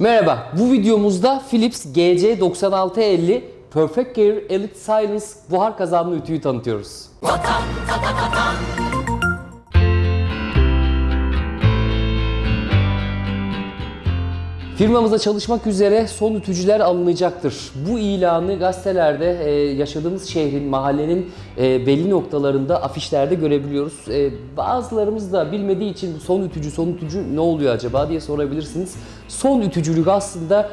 Merhaba, bu videomuzda Philips GC9650 Perfect Gear Elite Silence buhar kazanlı ütüyü tanıtıyoruz. Firmamıza çalışmak üzere son ütücüler alınacaktır. Bu ilanı gazetelerde e, yaşadığımız şehrin, mahallenin e, belli noktalarında afişlerde görebiliyoruz. E, bazılarımız da bilmediği için son ütücü, son ütücü ne oluyor acaba diye sorabilirsiniz. Son ütücülük aslında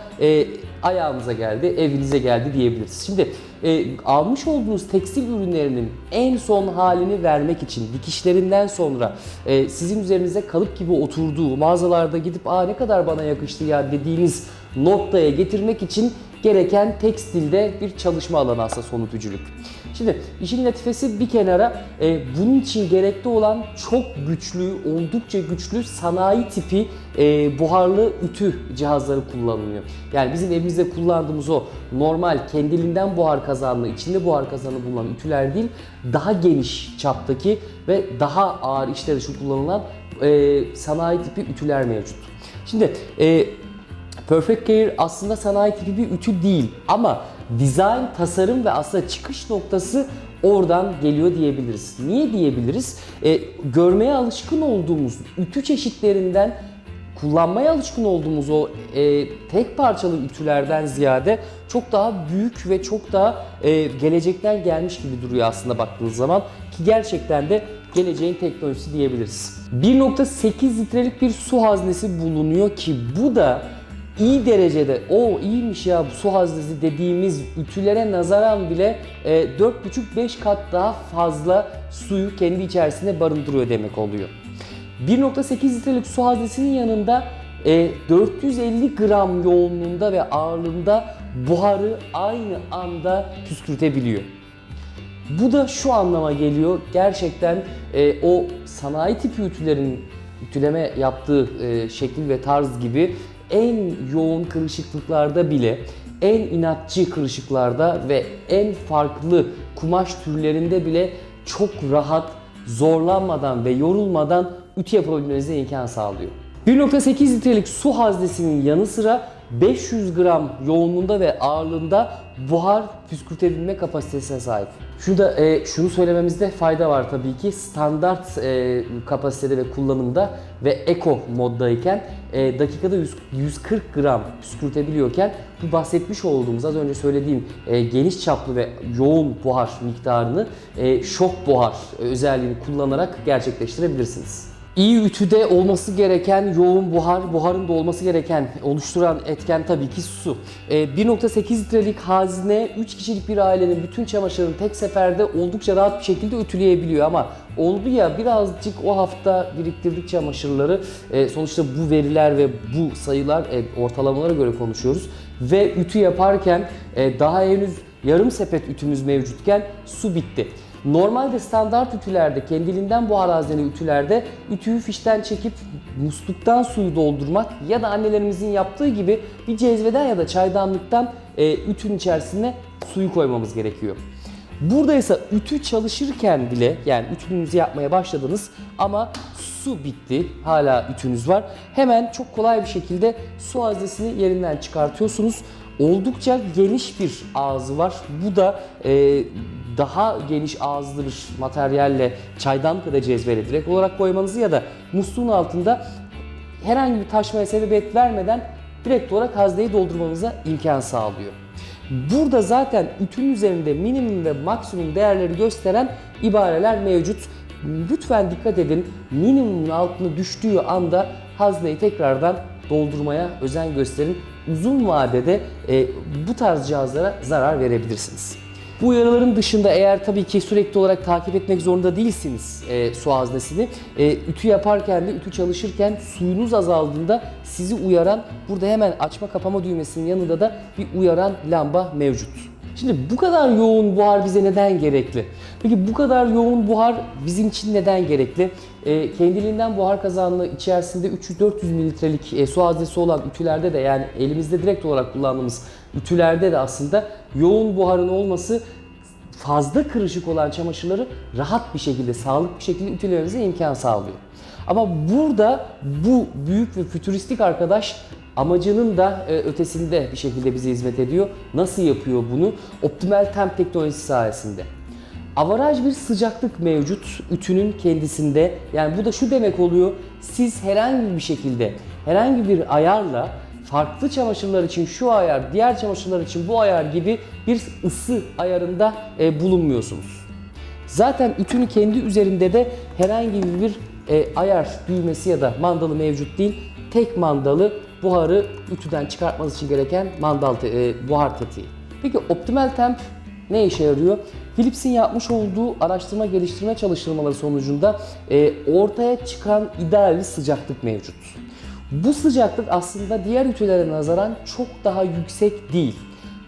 ayağımıza geldi, evinize geldi diyebiliriz. Şimdi e, almış olduğunuz tekstil ürünlerinin en son halini vermek için dikişlerinden sonra e, sizin üzerinize kalıp gibi oturduğu mağazalarda gidip aa ne kadar bana yakıştı ya dediğiniz noktaya getirmek için gereken tekstilde bir çalışma alanı aslında sonutuculuk. Şimdi işin latifesi bir kenara e, bunun için gerekli olan çok güçlü, oldukça güçlü sanayi tipi e, buharlı ütü cihazları kullanılıyor. Yani bizim evimizde kullandığımız o normal kendiliğinden buhar kazanlı, içinde buhar kazanı bulunan ütüler değil, daha geniş çaptaki ve daha ağır işler için kullanılan e, sanayi tipi ütüler mevcut. Şimdi e, Perfect Gear aslında sanayi tipi bir ütü değil ama dizayn, tasarım ve aslında çıkış noktası oradan geliyor diyebiliriz. Niye diyebiliriz? E, görmeye alışkın olduğumuz ütü çeşitlerinden kullanmaya alışkın olduğumuz o e, tek parçalı ütülerden ziyade çok daha büyük ve çok daha e, gelecekten gelmiş gibi duruyor aslında baktığınız zaman ki gerçekten de geleceğin teknolojisi diyebiliriz. 1.8 litrelik bir su haznesi bulunuyor ki bu da iyi derecede o iyiymiş ya su haznesi dediğimiz ütülere nazaran bile e, 4,5-5 kat daha fazla suyu kendi içerisinde barındırıyor demek oluyor. 1.8 litrelik su haznesinin yanında e, 450 gram yoğunluğunda ve ağırlığında buharı aynı anda püskürtebiliyor. Bu da şu anlama geliyor. Gerçekten e, o sanayi tipi ütülerin ütüleme yaptığı e, şekil ve tarz gibi en yoğun kırışıklıklarda bile en inatçı kırışıklarda ve en farklı kumaş türlerinde bile çok rahat, zorlanmadan ve yorulmadan ütü yapabilmenize imkan sağlıyor. 1.8 litrelik su haznesinin yanı sıra 500 gram yoğunluğunda ve ağırlığında buhar püskürtebilme kapasitesine sahip. Şurada e, şunu söylememizde fayda var tabii ki standart e, kapasitede ve kullanımda ve eco moddayken e, dakikada 100, 140 gram püskürtebiliyorken bu bahsetmiş olduğumuz az önce söylediğim e, geniş çaplı ve yoğun buhar miktarını e, şok buhar özelliğini kullanarak gerçekleştirebilirsiniz. İyi ütüde olması gereken yoğun buhar, buharın da olması gereken oluşturan etken tabii ki su. Ee, 1.8 litrelik hazne 3 kişilik bir ailenin bütün çamaşırını tek seferde oldukça rahat bir şekilde ütüleyebiliyor ama oldu ya birazcık o hafta biriktirdik çamaşırları e, sonuçta bu veriler ve bu sayılar e, ortalamalara göre konuşuyoruz ve ütü yaparken e, daha henüz yarım sepet ütümüz mevcutken su bitti. Normalde standart ütülerde, kendiliğinden buhar hazneli ütülerde ütüyü fişten çekip musluktan suyu doldurmak ya da annelerimizin yaptığı gibi bir cezveden ya da çaydanlıktan e, ütünün içerisine suyu koymamız gerekiyor. Burada ise ütü çalışırken bile yani ütünüzü yapmaya başladınız ama su bitti. Hala ütünüz var. Hemen çok kolay bir şekilde su haznesini yerinden çıkartıyorsunuz. Oldukça geniş bir ağzı var. Bu da e, daha geniş ağızlı bir materyalle çaydanlık ya da cezveyle direkt olarak koymanızı ya da musluğun altında herhangi bir taşmaya sebebiyet vermeden direkt olarak hazneyi doldurmanıza imkan sağlıyor. Burada zaten ütünün üzerinde minimum ve maksimum değerleri gösteren ibareler mevcut. Lütfen dikkat edin. Minimumun altına düştüğü anda hazneyi tekrardan doldurmaya özen gösterin. Uzun vadede e, bu tarz cihazlara zarar verebilirsiniz. Bu uyarıların dışında eğer tabii ki sürekli olarak takip etmek zorunda değilsiniz e, su haznesini. E, ütü yaparken de ütü çalışırken suyunuz azaldığında sizi uyaran burada hemen açma kapama düğmesinin yanında da bir uyaran lamba mevcut. Şimdi bu kadar yoğun buhar bize neden gerekli? Peki bu kadar yoğun buhar bizim için neden gerekli? E, kendiliğinden buhar kazanlı içerisinde 300-400 mililitrelik e, su haznesi olan ütülerde de yani elimizde direkt olarak kullandığımız ütülerde de aslında yoğun buharın olması fazla kırışık olan çamaşırları rahat bir şekilde, sağlıklı bir şekilde ütülememize imkan sağlıyor. Ama burada bu büyük ve fütüristik arkadaş amacının da e, ötesinde bir şekilde bize hizmet ediyor. Nasıl yapıyor bunu? Optimal temp teknolojisi sayesinde. Avaraj bir sıcaklık mevcut ütünün kendisinde. Yani bu da şu demek oluyor. Siz herhangi bir şekilde, herhangi bir ayarla farklı çamaşırlar için şu ayar, diğer çamaşırlar için bu ayar gibi bir ısı ayarında e, bulunmuyorsunuz. Zaten ütünün kendi üzerinde de herhangi bir e, ayar düğmesi ya da mandalı mevcut değil. Tek mandalı buharı ütüden çıkartmanız için gereken mandal e, buhar tetiği. Peki optimal temp ne işe yarıyor? Philips'in yapmış olduğu araştırma geliştirme çalıştırmaları sonucunda e, ortaya çıkan ideal bir sıcaklık mevcut. Bu sıcaklık aslında diğer ütülere nazaran çok daha yüksek değil.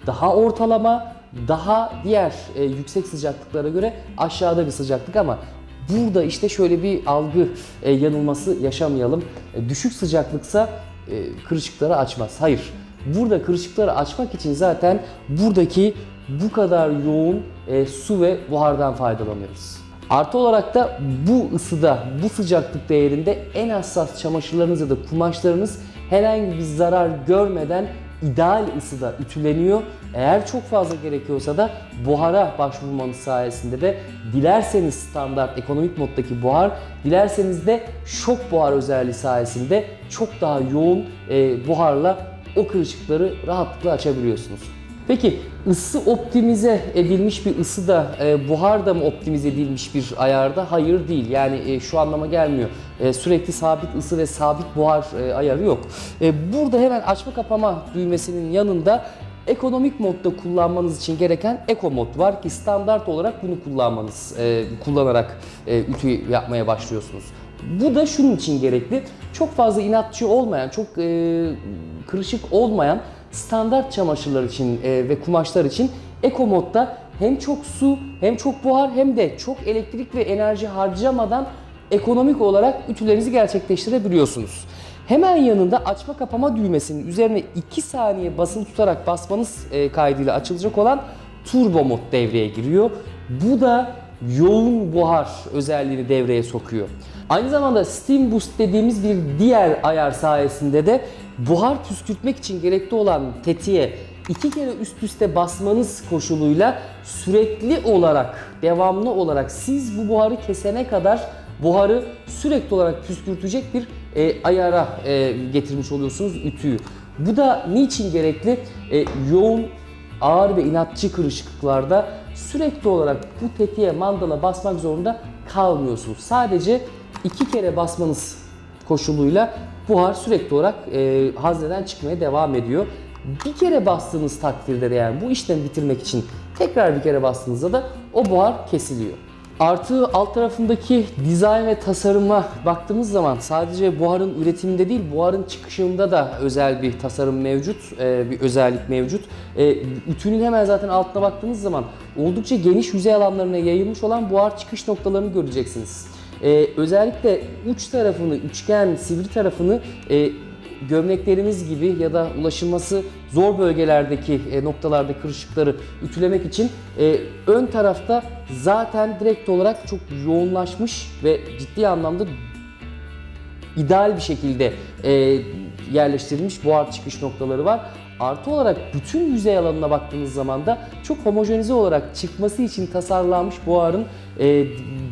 Daha ortalama, daha diğer e, yüksek sıcaklıklara göre aşağıda bir sıcaklık ama burada işte şöyle bir algı e, yanılması yaşamayalım. E, düşük sıcaklıksa kırışıkları açmaz. Hayır. Burada kırışıkları açmak için zaten buradaki bu kadar yoğun e, su ve buhardan faydalanıyoruz. Artı olarak da bu ısıda, bu sıcaklık değerinde en hassas çamaşırlarınız ya da kumaşlarınız herhangi bir zarar görmeden ideal ısıda ütüleniyor. Eğer çok fazla gerekiyorsa da buhara başvurmanız sayesinde de dilerseniz standart ekonomik moddaki buhar, dilerseniz de şok buhar özelliği sayesinde çok daha yoğun e, buharla o kırışıkları rahatlıkla açabiliyorsunuz. Peki ısı optimize edilmiş bir ısı da e, buhar da mı optimize edilmiş bir ayarda? Hayır değil. Yani e, şu anlama gelmiyor. E, sürekli sabit ısı ve sabit buhar e, ayarı yok. E, burada hemen açma kapama düğmesinin yanında ekonomik modda kullanmanız için gereken Eco mod var ki standart olarak bunu kullanmanız e, kullanarak e, ütü yapmaya başlıyorsunuz. Bu da şunun için gerekli. Çok fazla inatçı olmayan, çok e, kırışık olmayan standart çamaşırlar için e, ve kumaşlar için Eco modda hem çok su hem çok buhar hem de çok elektrik ve enerji harcamadan ekonomik olarak ütülerinizi gerçekleştirebiliyorsunuz. Hemen yanında açma kapama düğmesinin üzerine 2 saniye basılı tutarak basmanız e, kaydıyla açılacak olan turbo mod devreye giriyor. Bu da yoğun buhar özelliğini devreye sokuyor. Aynı zamanda Steam Boost dediğimiz bir diğer ayar sayesinde de buhar püskürtmek için gerekli olan tetiğe iki kere üst üste basmanız koşuluyla sürekli olarak, devamlı olarak siz bu buharı kesene kadar buharı sürekli olarak püskürtecek bir e, ayara e, getirmiş oluyorsunuz ütüyü. Bu da niçin gerekli? E, yoğun ağır ve inatçı kırışıklıklarda sürekli olarak bu tetiğe mandala basmak zorunda kalmıyorsunuz. Sadece iki kere basmanız koşuluyla buhar sürekli olarak e, hazneden çıkmaya devam ediyor. Bir kere bastığınız takdirde de yani bu işlemi bitirmek için tekrar bir kere bastığınızda da o buhar kesiliyor. Artı alt tarafındaki dizayn ve tasarıma baktığımız zaman sadece buharın üretiminde değil buharın çıkışında da özel bir tasarım mevcut, e, bir özellik mevcut. E, Ütünün hemen zaten altına baktığınız zaman oldukça geniş yüzey alanlarına yayılmış olan buhar çıkış noktalarını göreceksiniz. E, özellikle uç tarafını, üçgen, sivri tarafını e, gömleklerimiz gibi ya da ulaşılması zor bölgelerdeki e, noktalarda kırışıkları ütülemek için e, ön tarafta zaten direkt olarak çok yoğunlaşmış ve ciddi anlamda ideal bir şekilde e, yerleştirilmiş buhar çıkış noktaları var. Artı olarak bütün yüzey alanına baktığınız zaman da çok homojenize olarak çıkması için tasarlanmış buharın e,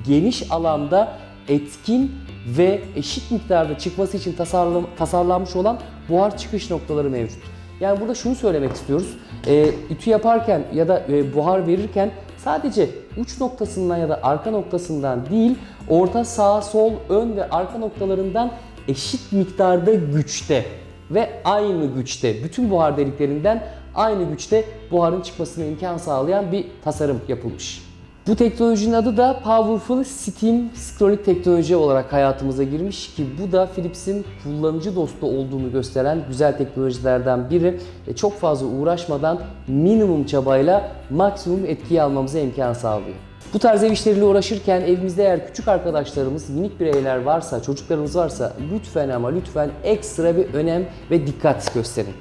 geniş alanda etkin ve eşit miktarda çıkması için tasarlam- tasarlanmış olan buhar çıkış noktaları mevcut. Yani burada şunu söylemek istiyoruz. E, ütü yaparken ya da e, buhar verirken sadece uç noktasından ya da arka noktasından değil, orta, sağ, sol, ön ve arka noktalarından eşit miktarda güçte ve aynı güçte bütün buhar deliklerinden aynı güçte buharın çıkmasına imkan sağlayan bir tasarım yapılmış. Bu teknolojinin adı da Powerful Steam Scrolling teknoloji olarak hayatımıza girmiş ki bu da Philips'in kullanıcı dostu olduğunu gösteren güzel teknolojilerden biri. E, Çok fazla uğraşmadan minimum çabayla maksimum etkiyi almamıza imkan sağlıyor. Bu tarz ev işleriyle uğraşırken evimizde eğer küçük arkadaşlarımız, minik bireyler varsa, çocuklarımız varsa lütfen ama lütfen ekstra bir önem ve dikkat gösterin.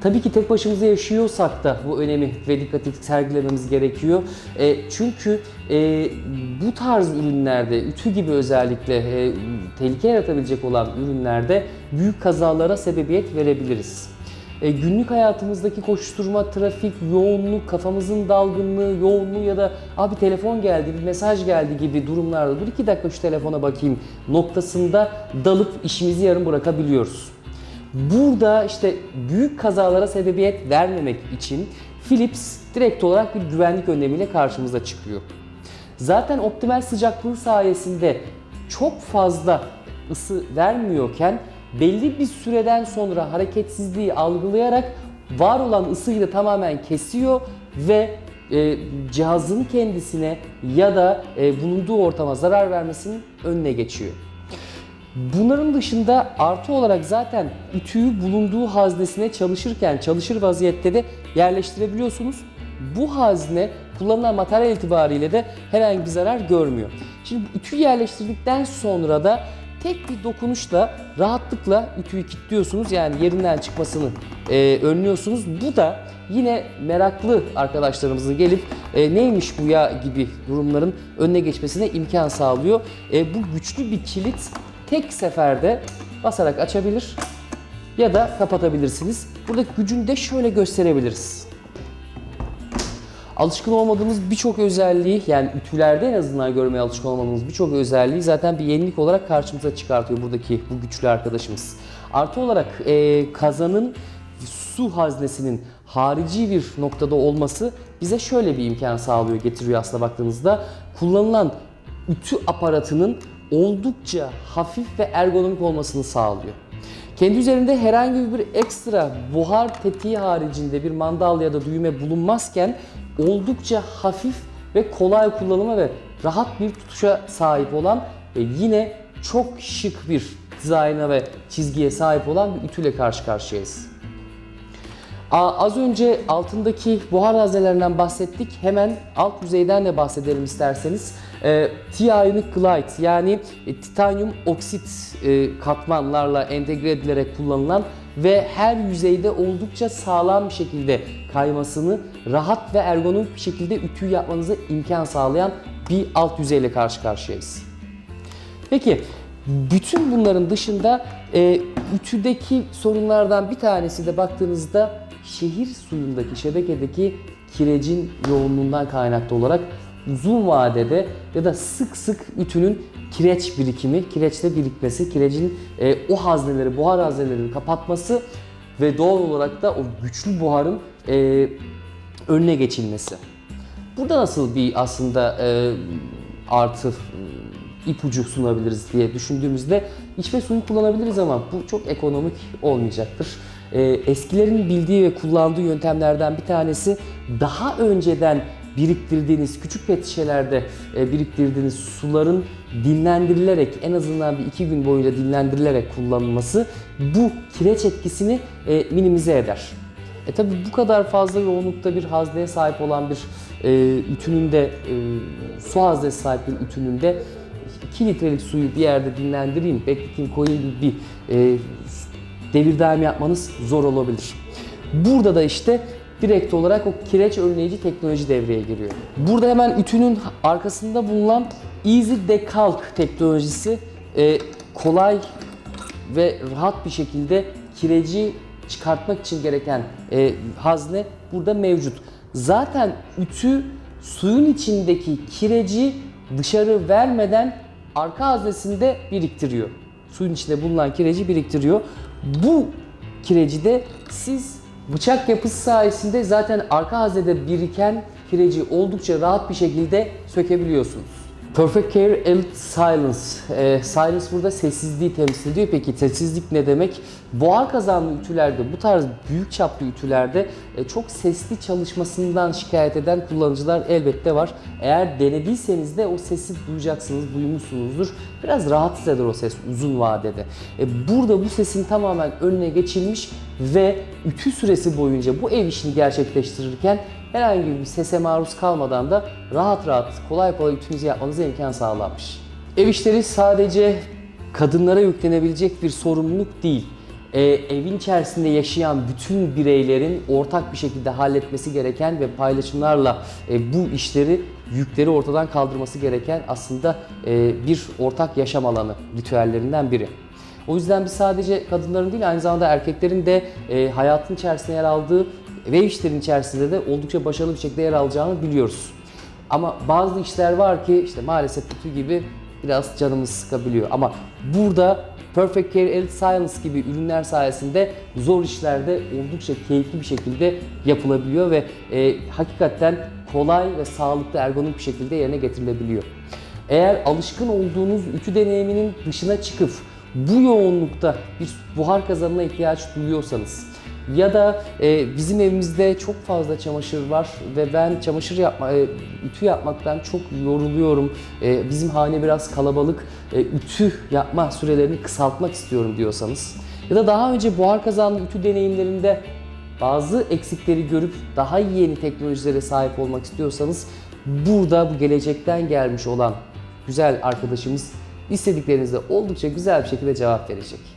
Tabii ki tek başımıza yaşıyorsak da bu önemi ve dikkati sergilememiz gerekiyor. E, çünkü e, bu tarz ürünlerde, ütü gibi özellikle e, tehlike yaratabilecek olan ürünlerde büyük kazalara sebebiyet verebiliriz. E, günlük hayatımızdaki koşturma, trafik, yoğunluk, kafamızın dalgınlığı, yoğunluğu ya da abi telefon geldi, bir mesaj geldi gibi durumlarda dur iki dakika şu telefona bakayım noktasında dalıp işimizi yarım bırakabiliyoruz. Burada işte büyük kazalara sebebiyet vermemek için Philips direkt olarak bir güvenlik önlemiyle karşımıza çıkıyor. Zaten optimal sıcaklığı sayesinde çok fazla ısı vermiyorken belli bir süreden sonra hareketsizliği algılayarak var olan ısıyı da tamamen kesiyor ve e, cihazın kendisine ya da e, bulunduğu ortama zarar vermesinin önüne geçiyor. Bunların dışında artı olarak zaten ütüyü bulunduğu haznesine çalışırken çalışır vaziyette de yerleştirebiliyorsunuz. Bu hazne kullanılan materyal itibariyle de herhangi bir zarar görmüyor. Şimdi ütüyü yerleştirdikten sonra da tek bir dokunuşla rahatlıkla ütüyü kilitliyorsunuz. Yani yerinden çıkmasını e, önlüyorsunuz. Bu da yine meraklı arkadaşlarımızın gelip e, neymiş bu ya gibi durumların önüne geçmesine imkan sağlıyor. E, bu güçlü bir kilit tek seferde basarak açabilir ya da kapatabilirsiniz. Buradaki gücünü de şöyle gösterebiliriz. Alışkın olmadığımız birçok özelliği yani ütülerde en azından görmeye alışkın olmadığımız birçok özelliği zaten bir yenilik olarak karşımıza çıkartıyor buradaki bu güçlü arkadaşımız. Artı olarak e, kazanın su haznesinin harici bir noktada olması bize şöyle bir imkan sağlıyor, getiriyor aslında baktığınızda. Kullanılan ütü aparatının oldukça hafif ve ergonomik olmasını sağlıyor. Kendi üzerinde herhangi bir ekstra buhar tetiği haricinde bir mandal ya da düğme bulunmazken oldukça hafif ve kolay kullanıma ve rahat bir tutuşa sahip olan ve yine çok şık bir dizayna ve çizgiye sahip olan bir ütüyle karşı karşıyayız. Az önce altındaki buhar haznelerinden bahsettik. Hemen alt yüzeyden de bahsedelim isterseniz. E, T-Ionic Glide yani e, titanyum oksit e, katmanlarla entegre edilerek kullanılan ve her yüzeyde oldukça sağlam bir şekilde kaymasını rahat ve ergonomik bir şekilde ütüyü yapmanıza imkan sağlayan bir alt yüzeyle karşı karşıyayız. Peki bütün bunların dışında e, ütüdeki sorunlardan bir tanesi de baktığınızda şehir suyundaki şebekedeki kirecin yoğunluğundan kaynaklı olarak uzun vadede ya da sık sık ütünün kireç birikimi, kireçte birikmesi, kirecin e, o hazneleri, buhar haznelerini kapatması ve doğal olarak da o güçlü buharın e, önüne geçilmesi. Burada nasıl bir aslında e, artı e, ipucu sunabiliriz diye düşündüğümüzde içme suyu kullanabiliriz ama bu çok ekonomik olmayacaktır. E, eskilerin bildiği ve kullandığı yöntemlerden bir tanesi daha önceden biriktirdiğiniz küçük pet şişelerde e, biriktirdiğiniz suların dinlendirilerek en azından bir iki gün boyunca dinlendirilerek kullanılması bu kireç etkisini e, minimize eder. E tabi bu kadar fazla yoğunlukta bir hazneye sahip olan bir e, ütünün de e, su haznesi sahip bir ütünün de 2 litrelik suyu bir yerde dinlendireyim, bekleteyim, koyayım gibi bir e, devir daim yapmanız zor olabilir. Burada da işte direkt olarak o kireç önleyici teknoloji devreye giriyor. Burada hemen ütünün arkasında bulunan Easy Decalk teknolojisi e, kolay ve rahat bir şekilde kireci çıkartmak için gereken e, hazne burada mevcut. Zaten ütü suyun içindeki kireci dışarı vermeden arka haznesinde biriktiriyor. Suyun içinde bulunan kireci biriktiriyor. Bu kireci de siz bıçak yapısı sayesinde zaten arka haznede biriken kireci oldukça rahat bir şekilde sökebiliyorsunuz. Perfect Care Elite Silence. Ee, silence burada sessizliği temsil ediyor. Peki sessizlik ne demek? Buhar kazanlı ütülerde, bu tarz büyük çaplı ütülerde e, çok sesli çalışmasından şikayet eden kullanıcılar elbette var. Eğer denediyseniz de o sesi duyacaksınız, duymuşsunuzdur. Biraz rahatsız eder o ses uzun vadede. E, burada bu sesin tamamen önüne geçilmiş ve ütü süresi boyunca bu ev işini gerçekleştirirken herhangi bir sese maruz kalmadan da rahat rahat kolay kolay ütünüzü yapmanıza imkan sağlanmış. Ev işleri sadece kadınlara yüklenebilecek bir sorumluluk değil. E, evin içerisinde yaşayan bütün bireylerin ortak bir şekilde halletmesi gereken ve paylaşımlarla e, bu işleri, yükleri ortadan kaldırması gereken aslında e, bir ortak yaşam alanı ritüellerinden biri. O yüzden biz sadece kadınların değil aynı zamanda erkeklerin de e, hayatın içerisinde yer aldığı ve işlerin içerisinde de oldukça başarılı bir şekilde yer alacağını biliyoruz. Ama bazı işler var ki işte maalesef ütü gibi biraz canımız sıkabiliyor. Ama burada Perfect Care Elite Science gibi ürünler sayesinde zor işlerde oldukça keyifli bir şekilde yapılabiliyor ve e, hakikaten kolay ve sağlıklı ergonomik bir şekilde yerine getirilebiliyor. Eğer alışkın olduğunuz ütü deneyiminin dışına çıkıp bu yoğunlukta bir buhar kazanına ihtiyaç duyuyorsanız ya da e, bizim evimizde çok fazla çamaşır var ve ben çamaşır yapma, e, ütü yapmaktan çok yoruluyorum. E, bizim hane biraz kalabalık, e, ütü yapma sürelerini kısaltmak istiyorum diyorsanız ya da daha önce buhar kazanlı ütü deneyimlerinde bazı eksikleri görüp daha yeni teknolojilere sahip olmak istiyorsanız burada bu gelecekten gelmiş olan güzel arkadaşımız istediklerinize oldukça güzel bir şekilde cevap verecek.